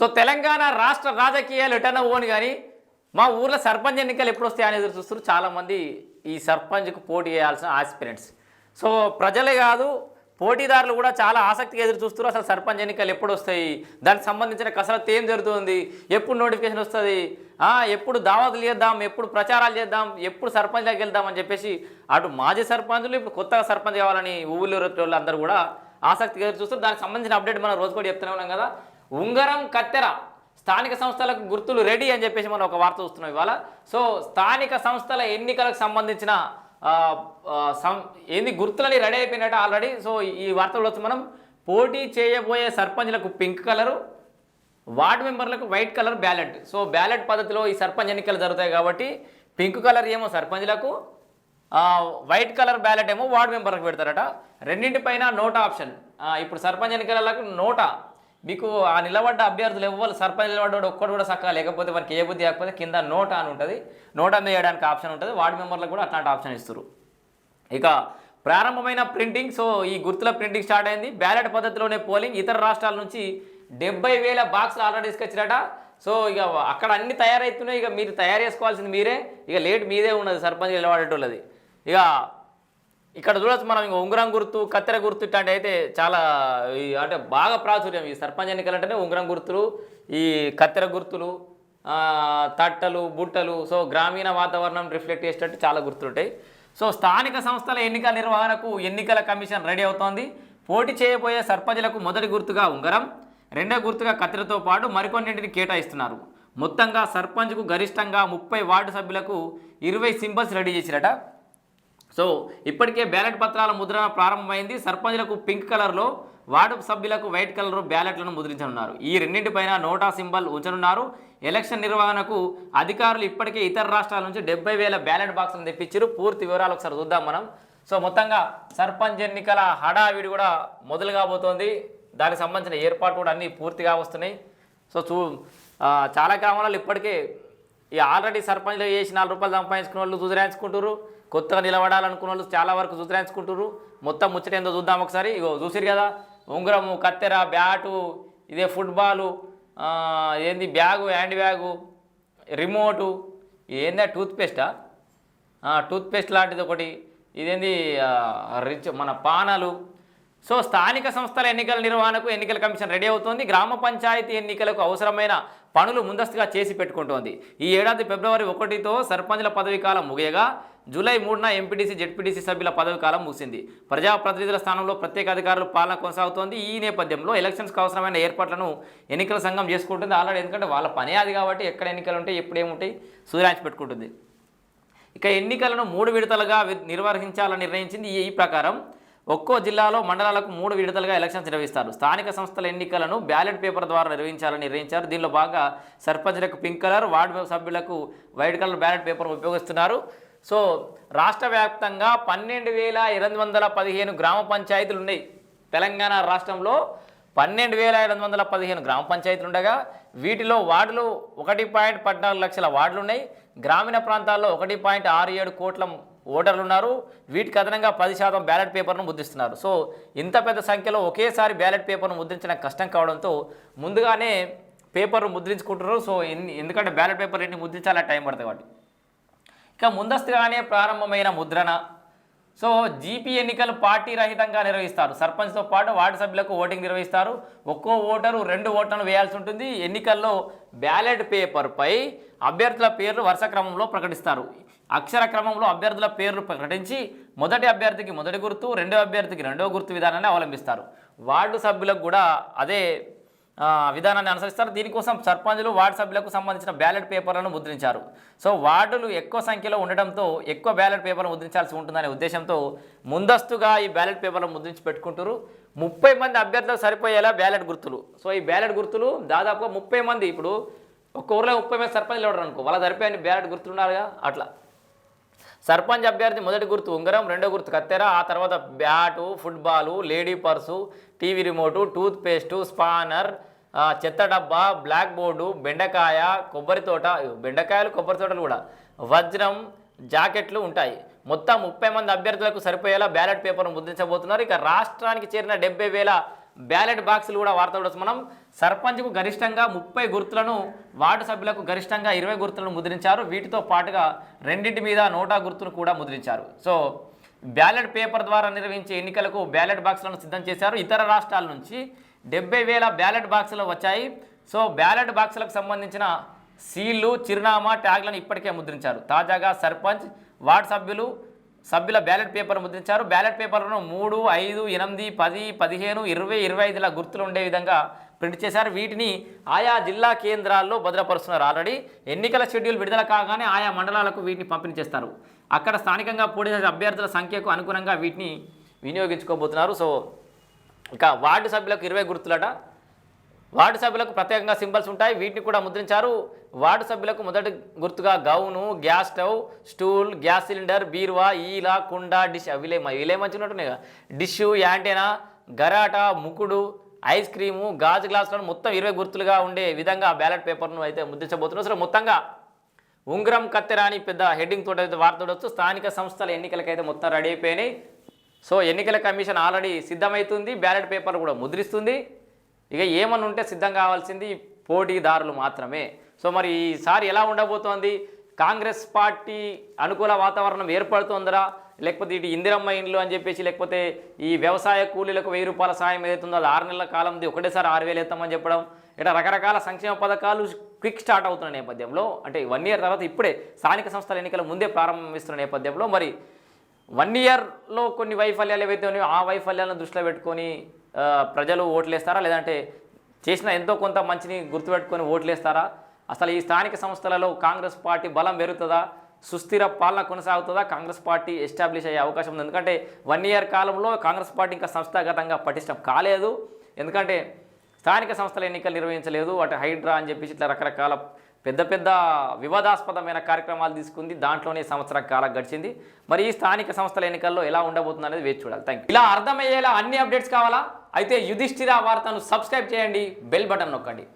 So Telangana రాష్ట్ర రాజకీయాలు ఎటన్నా పోను కానీ మా ఊర్లో సర్పంచ్ ఎన్నికలు ఎప్పుడు వస్తాయని ఎదురు చూస్తారు చాలామంది ఈ సర్పంచ్కు పోటీ చేయాల్సిన ఆస్పిరెంట్స్. సో ప్రజలే కాదు పోటీదారులు కూడా చాలా ఆసక్తిగా ఎదురు చూస్తారు అసలు సర్పంచ్ ఎన్నికలు ఎప్పుడు వస్తాయి? దానికి సంబంధించిన కసరత్తు ఏం జరుగుతుంది? ఎప్పుడు నోటిఫికేషన్ వస్తుంది? ఎప్పుడు దావతులు చేద్దాం? ఎప్పుడు ప్రచారాలు చేద్దాం? ఎప్పుడు సర్పంచ్లోకి వెళ్దాం అని చెప్పేసి అటు మాజీ సర్పంచులు ఇప్పుడు కొత్తగా సర్పంచ్ కావాలని ఊళ్ళో వాళ్ళు అందరూ కూడా ఆసక్తిగా ఎదురు చూస్తారు దానికి సంబంధించిన అప్డేట్ మనం రోజు కూడా చెప్తూనే ఉన్నాం కదా. ఉంగరం కత్తెర స్థానిక సంస్థలకు గుర్తులు రెడీ అని చెప్పేసి మనం ఒక వార్త చూస్తున్నాం ఇవాళ. సో స్థానిక సంస్థల ఎన్నికలకు సంబంధించిన సం ఏంది గుర్తులని రెడీ అయిపోయినట్టు ఆల్రెడీ. సో ఈ వార్తలో వచ్చి మనం పోటీ చేయబోయే సర్పంచ్లకు pink colour ward మెంబర్లకు white colour ballot. So ballot పద్ధతిలో ఈ సర్పంచ్ ఎన్నికలు జరుగుతాయి కాబట్టి పింక్ కలర్ ఏమో సర్పంచ్లకు వైట్ కలర్ బ్యాలెట్ ఏమో వార్డు మెంబర్లకు పెడతారట. రెండింటిపైన నోటా ఆప్షన్. ఇప్పుడు సర్పంచ్ ఎన్నికలకు నోటా మీకు ఆ నిలబడ్డ అభ్యర్థులు ఎవ్వరు సర్పంచ్ నిలబడ్డాడు ఒక్కడు కూడా చక్కగా లేకపోతే వారికి ఏ బుద్ధి లేకపోతే కింద నోటా అని ఉంటుంది. నోటా వేయడానికి ఆప్షన్ ఉంటుంది. వార్డు మెంబర్లకు కూడా అట్లాంటి ఆప్షన్ ఇస్తారు ఇక ప్రారంభమైన ప్రింటింగ్ సో ఈ గుర్తుల ప్రింటింగ్ స్టార్ట్ అయింది. బ్యాలెట్ పద్ధతిలోనే పోలింగ్. ఇతర రాష్ట్రాల నుంచి డెబ్బై వేల బాక్సులు ఆర్డర్ తీసుకొచ్చిరట. సో ఇక అక్కడ అన్ని తయారవుతున్నాయి ఇక మీరు తయారు చేసుకోవాల్సింది మీరే. ఇక లేట్ మీదే ఉన్నది సర్పంచ్ నిలబడేటోళ్ళది. ఇక ఇక్కడ చూడొచ్చు మనం ఇంక ఉంగరం గుర్తు కత్తెర గుర్తు ఇట్లాంటి అయితే చాలా అంటే బాగా ప్రాచుర్యం. ఈ సర్పంచ్ ఎన్నికలు అంటేనే ఉంగరం గుర్తులు ఈ కత్తెర గుర్తులు తట్టలు బుట్టలు సో గ్రామీణ వాతావరణం రిఫ్లెక్ట్ చేసేటట్టు చాలా గుర్తుంటాయి. సో స్థానిక సంస్థల ఎన్నికల నిర్వహణకు ఎన్నికల కమిషన్ రెడీ అవుతోంది. పోటీ చేయబోయే సర్పంచ్లకు మొదటి గుర్తుగా ఉంగరం రెండో గుర్తుగా కత్తెరతో పాటు మరికొన్నింటిని కేటాయిస్తున్నారు. మొత్తంగా సర్పంచ్కు గరిష్టంగా ముప్పై వార్డు సభ్యులకు ఇరవై సింబల్స్ రెడీ చేసిరట. సో ఇప్పటికే బ్యాలెట్ పత్రాల ముద్రణ ప్రారంభమైంది. సర్పంచ్లకు పింక్ కలర్లో వార్డు సభ్యులకు వైట్ కలర్ బ్యాలెట్లను ముద్రించనున్నారు. ఈ రెండింటిపైన నోటా సింబల్ ఉంచనున్నారు. ఎలక్షన్ నిర్వహణకు అధికారులు ఇప్పటికే ఇతర రాష్ట్రాల నుంచి డెబ్బై వేల బ్యాలెట్ బాక్సులను తెప్పించారు. పూర్తి వివరాలు ఒకసారి చూద్దాం మనం. సో మొత్తంగా సర్పంచ్ ఎన్నికల హడావిడి కూడా మొదలు కాబోతోంది. దానికి సంబంధించిన ఏర్పాటు కూడా అన్నీ పూర్తిగా వస్తున్నాయి సో చూ చాలా గ్రామాలలో ఇప్పటికే ఈ ఆల్రెడీ సర్పంచ్లు చేసి నాలుగు రూపాయలు సంపాదించుకున్న వాళ్ళు సుధరాయించుకుంటారు కొత్తగా నిలబడాలనుకున్న వాళ్ళు చాలా వరకు సుధరాయించుకుంటారు మొత్తం ముచ్చటేందో చూద్దాం ఒకసారి. ఇగో చూసిరు కదా ఉంగరము కత్తెర బ్యాటు ఇదే ఫుట్బాలు ఏంది బ్యాగు హ్యాండ్ బ్యాగు రిమోటు ఏందా టూత్పేస్టా? టూత్పేస్ట్ లాంటిది ఒకటి ఇదేంది రిచ్ మన పానాలు. సో స్థానిక సంస్థల ఎన్నికల నిర్వహణకు ఎన్నికల కమిషన్ రెడీ అవుతోంది. గ్రామ పంచాయతీ ఎన్నికలకు అవసరమైన పనులు ముందస్తుగా చేసి పెట్టుకుంటోంది. ఈ ఏడాది ఫిబ్రవరి ఒకటితో సర్పంచ్ల పదవీ కాలం ముగియగా జూలై మూడున ఎంపీటీసీ జెడ్పీటీసీ సభ్యుల పదవి కాలం ముగిసింది. ప్రజాప్రతినిధుల స్థానంలో ప్రత్యేక అధికారులు పాలన కొనసాగుతోంది. ఈ నేపథ్యంలో ఎలక్షన్స్కి అవసరమైన ఏర్పాట్లను ఎన్నికల సంఘం చేసుకుంటుంది. ఆల్రెడీ ఎందుకంటే వాళ్ళ పనే అది కాబట్టి ఎక్కడ ఎన్నికలు ఉంటాయి ఎప్పుడు ఏముంటాయి సూర్యాంచి పెట్టుకుంటుంది. ఇక ఎన్నికలను మూడు విడతలుగా నిర్వహించాలని నిర్ణయించింది ఈ ఈ ప్రకారం ఒక్కో జిల్లాలో మండలాలకు మూడు విడతలుగా ఎలక్షన్స్ నిర్వహిస్తారు. స్థానిక సంస్థల ఎన్నికలను బ్యాలెట్ పేపర్ ద్వారా నిర్వహించాలని నిర్ణయించారు. దీనిలో భాగంగా సర్పంచ్లకు పింక్ కలర్ వార్డు సభ్యులకు వైట్ కలర్ బ్యాలెట్ పేపర్ ఉపయోగిస్తున్నారు. సో రాష్ట్ర వ్యాప్తంగా పన్నెండు వేల ఎనిమిది వందల పదిహేను గ్రామ పంచాయతీలు ఉన్నాయి. తెలంగాణ రాష్ట్రంలో పన్నెండు వేల ఎనిమిది వందల పదిహేను గ్రామ పంచాయతీలు ఉండగా వీటిలో వార్డులు ఒకటి పాయింట్ పద్నాలుగు లక్షల వార్డులు ఉన్నాయి. గ్రామీణ ప్రాంతాల్లో ఒకటి పాయింట్ ఆరు ఏడు కోట్ల ఓటర్లు ఉన్నారు. వీటికి అదనంగా పది శాతం బ్యాలెట్ పేపర్ను ముద్రిస్తున్నారు. సో ఇంత పెద్ద సంఖ్యలో ఒకేసారి బ్యాలెట్ పేపర్ను ముద్రించడం కష్టం కావడంతో ముందుగానే పేపర్ను ముద్రించుకుంటున్నారు. సో ఎందుకంటే బ్యాలెట్ పేపర్ ఎన్ని ముద్రించాలని టైం పడుతుంది కాబట్టి. ఇక ముందస్తుగానే ప్రారంభమైన ముద్రణ. సో జీపీ ఎన్నికలు పార్టీ రహితంగా నిర్వహిస్తారు. సర్పంచ్తో పాటు వార్డు సభ్యులకు ఓటింగ్ నిర్వహిస్తారు. ఒక్కో ఓటరు రెండు ఓట్లను వేయాల్సి ఉంటుంది. ఎన్నికల్లో బ్యాలెట్ పేపర్పై అభ్యర్థుల పేర్లు వరుస క్రమంలో ప్రకటిస్తారు. అక్షర క్రమంలో అభ్యర్థుల పేర్లు ప్రకటించి మొదటి అభ్యర్థికి మొదటి గుర్తు రెండో అభ్యర్థికి రెండో గుర్తు విధానాన్ని అవలంబిస్తారు. వార్డు సభ్యులకు కూడా అదే విధానాన్ని అనుసరిస్తారు. దీనికోసం సర్పంచులు వార్డు సభ్యులకు సంబంధించిన బ్యాలెట్ పేపర్లను ముద్రించారు. సో వార్డులు ఎక్కువ సంఖ్యలో ఉండడంతో ఎక్కువ బ్యాలెట్ పేపర్లు ముద్రించాల్సి ఉంటుందనే ఉద్దేశంతో ముందస్తుగా ఈ బ్యాలెట్ పేపర్లు ముద్రించి పెట్టుకుంటారు ముప్పై మంది అభ్యర్థులకు సరిపోయేలా బ్యాలెట్ గుర్తులు. సో ఈ బ్యాలెట్ గుర్తులు దాదాపుగా ముప్పై మంది ఇప్పుడు ఒక్క ఊర్లో ముప్పై మంది సర్పంచ్లు ఎవరు అనుకో వాళ్ళ సరిపోయే బ్యాలెట్ గుర్తులు ఉండాలిగా అట్లా. సర్పంచ్ అభ్యర్థి మొదటి గుర్తు ఉంగరం రెండో గుర్తు కత్తెర ఆ తర్వాత bat football lady purse TV remote toothpaste spanner చెత్త డబ్బా బ్లాక్ బోర్డు బెండకాయ కొబ్బరి తోట బెండకాయలు కొబ్బరి తోటలు కూడా. వజ్రం జాకెట్లు ఉంటాయి. మొత్తం ముప్పై మంది అభ్యర్థులకు సరిపోయేలా బ్యాలెట్ పేపర్ను ముద్రించబోతున్నారు. ఇక రాష్ట్రానికి చేరిన డెబ్బై వేల బ్యాలెట్ బాక్సులు కూడా వార్త చూడొచ్చు మనం. సర్పంచ్కు గరిష్టంగా ముప్పై గుర్తులను వార్డు సభ్యులకు గరిష్టంగా ఇరవై గుర్తులను ముద్రించారు. వీటితో పాటుగా రెండింటి మీద నోటా గుర్తును కూడా ముద్రించారు. సో బ్యాలెట్ పేపర్ ద్వారా నిర్వహించే ఎన్నికలకు బ్యాలెట్ బాక్సులను సిద్ధం చేశారు ఇతర రాష్ట్రాల నుంచి. డెబ్బై వేల బ్యాలెట్ బాక్సులు వచ్చాయి. సో బ్యాలెట్ బాక్సులకు సంబంధించిన సీళ్ళు చిరునామా ట్యాగ్లను ఇప్పటికే ముద్రించారు. తాజాగా సర్పంచ్ వార్డు సభ్యులు సభ్యుల బ్యాలెట్ పేపర్ ముద్రించారు. బ్యాలెట్ పేపర్లను మూడు ఐదు ఎనిమిది పది పదిహేను ఇరవై ఇరవై ఐదుల గుర్తులు ఉండే విధంగా ప్రింట్ చేశారు. వీటిని ఆయా జిల్లా కేంద్రాల్లో భద్రపరుస్తున్నారు ఆల్రెడీ. ఎన్నికల షెడ్యూల్ విడుదల కాగానే ఆయా మండలాలకు వీటిని పంపిణీ చేస్తారు. అక్కడ స్థానికంగా పోటీ అభ్యర్థుల సంఖ్యకు అనుగుణంగా వీటిని వినియోగించుకోబోతున్నారు. సో ఇక వార్డు సభ్యులకు ఇరవై గుర్తులట. వార్డు సభ్యులకు ప్రత్యేకంగా సింబల్స్ ఉంటాయి. వీటిని కూడా ముద్రించారు. వార్డు సభ్యులకు మొదటి గుర్తుగా gown gas stove stool gas cylinder బీరువా ఈల కుండ డిష్. అవిలే ఇవిలే మంచిగా ఉంటున్నాయి డిష్ యాంటీనా గరాట ముకుడు ఐస్ క్రీము గాజు గ్లాసులను మొత్తం ఇరవై గుర్తులుగా ఉండే విధంగా బ్యాలెట్ పేపర్ను అయితే ముద్రించబోతున్నారు. అసలు మొత్తంగా ఉంగరం కత్తెర అని పెద్ద హెడ్డింగ్ తోట వార్త చూడవచ్చు స్థానిక సంస్థల ఎన్నికలకైతే మొత్తం రెడీ అయిపోయినాయి. సో ఎన్నికల కమిషన్ ఆల్రెడీ సిద్ధమవుతుంది బ్యాలెట్ పేపర్ కూడా ముద్రిస్తుంది. ఇక ఏమన్నా ఉంటే సిద్ధం కావాల్సింది పోటీదారులు మాత్రమే. సో మరి ఈసారి ఎలా ఉండబోతోంది? కాంగ్రెస్ పార్టీ అనుకూల వాతావరణం ఏర్పడుతుందరా? లేకపోతే ఇటు ఇందిరమ్మ ఇండ్లు అని చెప్పేసి లేకపోతే ఈ వ్యవసాయ కూలీలకు వెయ్యి రూపాయల సాయం ఏదైతుందో అది ఆరు నెలల కాలంది ఒకటేసారి ఆరు వేలు ఎత్తామని చెప్పడం ఇట్లా రకరకాల సంక్షేమ పథకాలు క్విక్ స్టార్ట్ అవుతున్న నేపథ్యంలో అంటే వన్ ఇయర్ తర్వాత ఇప్పుడే స్థానిక సంస్థల ఎన్నికల ముందే ప్రారంభిస్తున్న నేపథ్యంలో మరి వన్ ఇయర్లో కొన్ని వైఫల్యాలు ఏవైతే ఉన్నాయో ఆ వైఫల్యాలను దృష్టిలో పెట్టుకొని ప్రజలు ఓట్లేస్తారా? లేదంటే చేసిన ఎంతో కొంత మంచిని గుర్తుపెట్టుకొని ఓట్లేస్తారా? అసలు ఈ స్థానిక సంస్థలలో కాంగ్రెస్ పార్టీ బలం పెరుగుతుందా? సుస్థిర పాలన కొనసాగుతుందా? కాంగ్రెస్ పార్టీ ఎస్టాబ్లిష్ అయ్యే అవకాశం ఉంది. ఎందుకంటే వన్ ఇయర్ కాలంలో కాంగ్రెస్ పార్టీ ఇంకా సంస్థాగతంగా పటిష్టం కాలేదు. ఎందుకంటే స్థానిక సంస్థల ఎన్నికలు నిర్వహించలేదు. అటు హైడ్రా అని చెప్పేసి ఇట్లా రకరకాల పెద్ద పెద్ద వివాదాస్పదమైన కార్యక్రమాలు తీసుకుంది. దాంట్లోనే సంవత్సరం కాలం గడిచింది. మరి ఈ స్థానిక సంస్థల ఎన్నికల్లో ఎలా ఉండబోతుంది అనేది వేచి చూడాలి. థ్యాంక్ ఇలా అర్థమయ్యేలా అన్ని అప్డేట్స్ కావాలా? అయితే యుధిష్ఠిర వార్తను సబ్స్క్రైబ్ చేయండి. బెల్ బటన్ నొక్కండి.